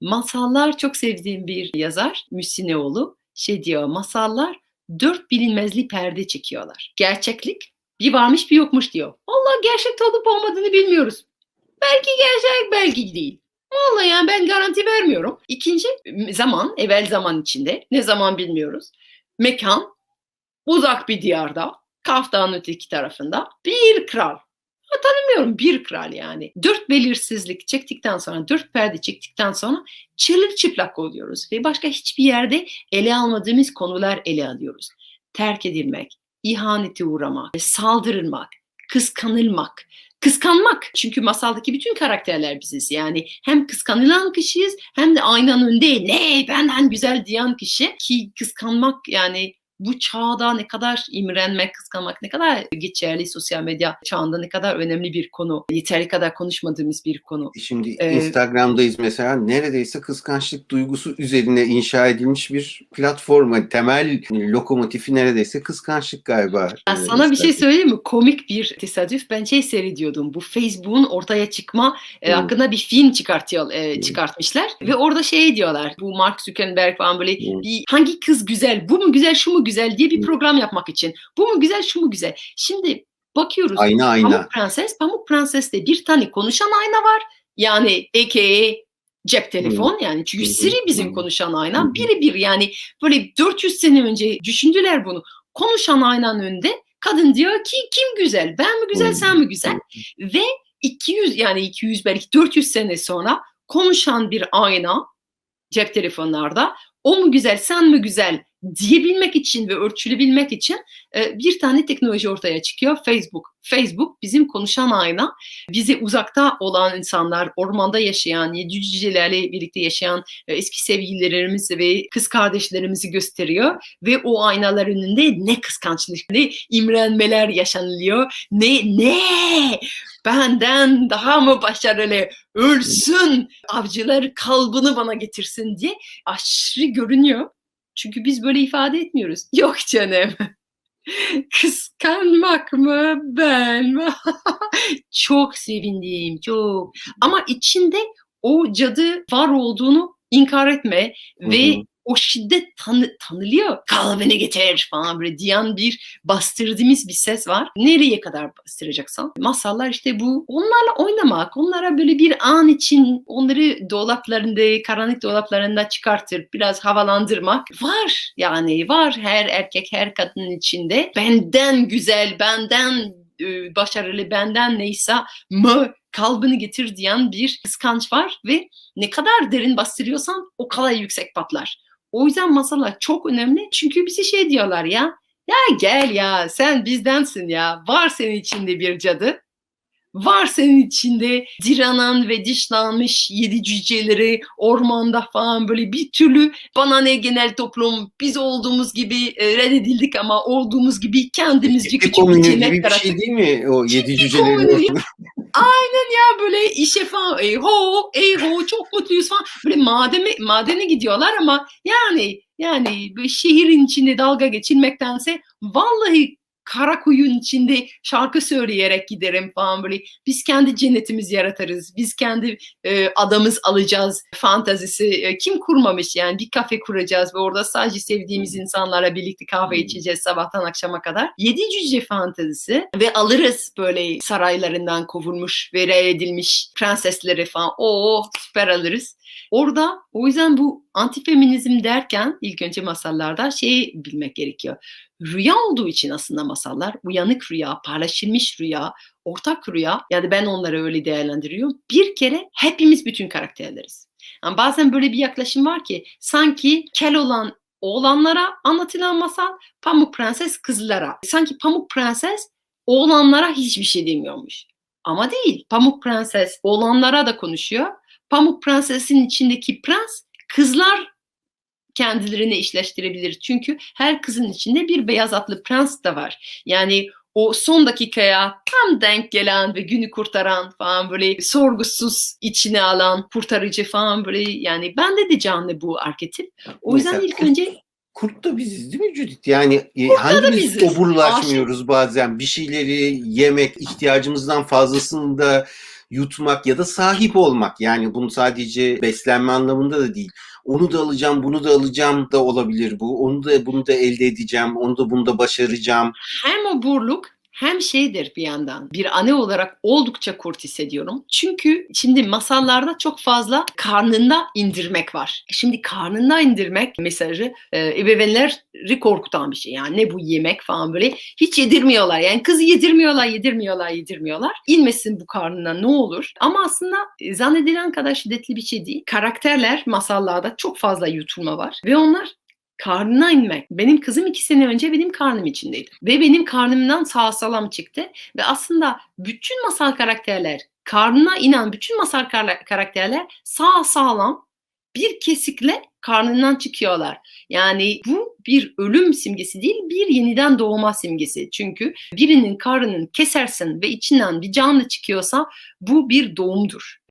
Masallar çok sevdiğim bir yazar Müsineoğlu. Şey diyor masallar dört bilinmezli perde çekiyorlar. Gerçeklik bir varmış bir yokmuş diyor. Allah gerçekte olup olmadığını bilmiyoruz. Belki gerçek belki değil. Vallahi yani ben garanti vermiyorum. İkinci zaman, evvel zaman içinde. Ne zaman bilmiyoruz. Mekan, uzak bir diyarda, Kaftan öteki tarafında bir kral. Ha, tanımıyorum bir kral yani. Dört belirsizlik çektikten sonra, dört perde çektikten sonra çırılçıplak oluyoruz. Ve başka hiçbir yerde ele almadığımız konular ele alıyoruz. Terk edilmek, ihanete uğramak, saldırılmak, kıskanılmak, kıskanmak. Çünkü masaldaki bütün karakterler biziz. Yani hem kıskanılan kişiyiz hem de aynanın önünde ne benden güzel diyen kişi ki kıskanmak yani bu çağda ne kadar imrenmek, kıskanmak ne kadar geçerli sosyal medya çağında ne kadar önemli bir konu. Yeteri kadar konuşmadığımız bir konu. Şimdi Ee, Instagram'dayız mesela neredeyse kıskançlık duygusu üzerine inşa edilmiş bir platforma. Temel lokomotifi neredeyse kıskançlık galiba. Ee, sana bir şey Instagram. söyleyeyim mi? Komik bir tesadüf. Ben şey seyrediyordum. Bu Facebook'un ortaya çıkma e, Hmm. hakkında bir film çıkartıyor, e, Hmm. çıkartmışlar. Ve orada şey diyorlar. Bu Mark Zuckerberg falan böyle Hmm. bir hangi kız güzel, bu mu güzel, şu mu güzel diye bir program yapmak için. Bu mu güzel, şu mu güzel. Şimdi bakıyoruz. Ayna ayna. Pamuk Prenses, Pamuk Prenses'te bir tane konuşan ayna var. Yani aka cep telefon yani çünkü. Siri bizim konuşan ayna. Biri bir yani böyle 400 sene önce düşündüler bunu. Konuşan aynanın önünde kadın diyor ki kim güzel? Ben mi güzel, sen mi güzel? Ve 200 yani 200 belki 400 sene sonra konuşan bir ayna cep telefonlarda o mu güzel, sen mi güzel diyebilmek için ve ölçülebilmek için e, bir tane teknoloji ortaya çıkıyor. Facebook. Facebook bizim konuşan ayna. Bizi uzakta olan insanlar, ormanda yaşayan, yedi cücelerle birlikte yaşayan e, eski sevgililerimiz ve kız kardeşlerimizi gösteriyor. Ve o aynalar önünde ne kıskançlık, ne imrenmeler yaşanılıyor, ne ne benden daha mı başarılı ölsün avcılar kalbini bana getirsin diye aşırı görünüyor. Çünkü biz böyle ifade etmiyoruz. Yok canım. Kıskanmak mı ben çok sevindim çok. Ama içinde o cadı var olduğunu inkar etme ve Hı hı. O şiddet tanı, tanılıyor. Kalbini getir falan böyle diyen bir bastırdığımız bir ses var. Nereye kadar bastıracaksan? Masallar işte bu. Onlarla oynamak, onlara böyle bir an için onları dolaplarında, karanlık dolaplarında çıkartır, biraz havalandırmak var. Yani var her erkek, her kadının içinde. Benden güzel, benden e, başarılı, benden neyse mı kalbini getir diyen bir kıskanç var ve ne kadar derin bastırıyorsan o kadar yüksek patlar. O yüzden masalar çok önemli. Çünkü bize şey diyorlar ya. Ya gel ya sen bizdensin ya. Var senin içinde bir cadı. Var senin içinde direnen ve dışlanmış yedi cüceleri ormanda falan böyle bir türlü bana ne genel toplum biz olduğumuz gibi e, reddedildik ama olduğumuz gibi kendimizce küçük bir cennet bir şey değil mi? O yedi komünü cücelerin. ya böyle işe falan ey ho ey ho çok mutluyuz falan böyle madene, madene gidiyorlar ama yani yani şehrin içinde dalga geçilmektense vallahi Karakuyu'nun içinde şarkı söyleyerek giderim falan böyle. Biz kendi cennetimizi yaratırız. Biz kendi e, adamız alacağız fantazisi. E, kim kurmamış yani bir kafe kuracağız ve orada sadece sevdiğimiz insanlarla birlikte kahve içeceğiz sabahtan akşama kadar. Yedi cüce fantazisi ve alırız böyle saraylarından kovulmuş ve reddedilmiş prensesleri falan. Oo süper alırız. Orada o yüzden bu antifeminizm derken ilk önce masallarda şeyi bilmek gerekiyor. Rüya olduğu için aslında masallar uyanık rüya, paylaşılmış rüya, ortak rüya yani ben onları öyle değerlendiriyorum. Bir kere hepimiz bütün karakterleriz. Yani bazen böyle bir yaklaşım var ki sanki kel olan oğlanlara anlatılan masal Pamuk Prenses kızlara. Sanki Pamuk Prenses oğlanlara hiçbir şey demiyormuş. Ama değil. Pamuk Prenses oğlanlara da konuşuyor. Pamuk Prenses'in içindeki prens kızlar kendilerini işleştirebilir. Çünkü her kızın içinde bir beyaz atlı prens de var. Yani o son dakikaya tam denk gelen ve günü kurtaran falan böyle sorgusuz içine alan kurtarıcı falan böyle yani bende de canlı bu arketip. O yüzden Mesela ilk kurt- önce Kurt da biziz değil mi Judith? Yani e, da hangimiz oburlaşmıyoruz bazen? Bir şeyleri yemek, ihtiyacımızdan fazlasını da yutmak ya da sahip olmak. Yani bunu sadece beslenme anlamında da değil. Onu da alacağım, bunu da alacağım da olabilir bu. Onu da bunu da elde edeceğim, onu da bunu da başaracağım. Hem oburluk hem şeydir bir yandan. Bir anne olarak oldukça kurt hissediyorum. Çünkü şimdi masallarda çok fazla karnında indirmek var. Şimdi karnında indirmek mesajı e, ebeveynleri korkutan bir şey. Yani ne bu yemek falan böyle hiç yedirmiyorlar. Yani kızı yedirmiyorlar, yedirmiyorlar, yedirmiyorlar. İnmesin bu karnına ne olur. Ama aslında e, zannedilen kadar şiddetli bir şey değil. Karakterler masallarda çok fazla yutulma var. Ve onlar karnına inmek. Benim kızım iki sene önce benim karnım içindeydi. Ve benim karnımdan sağ salam çıktı. Ve aslında bütün masal karakterler, karnına inen bütün masal kar- karakterler sağ sağlam bir kesikle karnından çıkıyorlar. Yani bu bir ölüm simgesi değil, bir yeniden doğma simgesi. Çünkü birinin karnını kesersin ve içinden bir canlı çıkıyorsa bu bir doğumdur.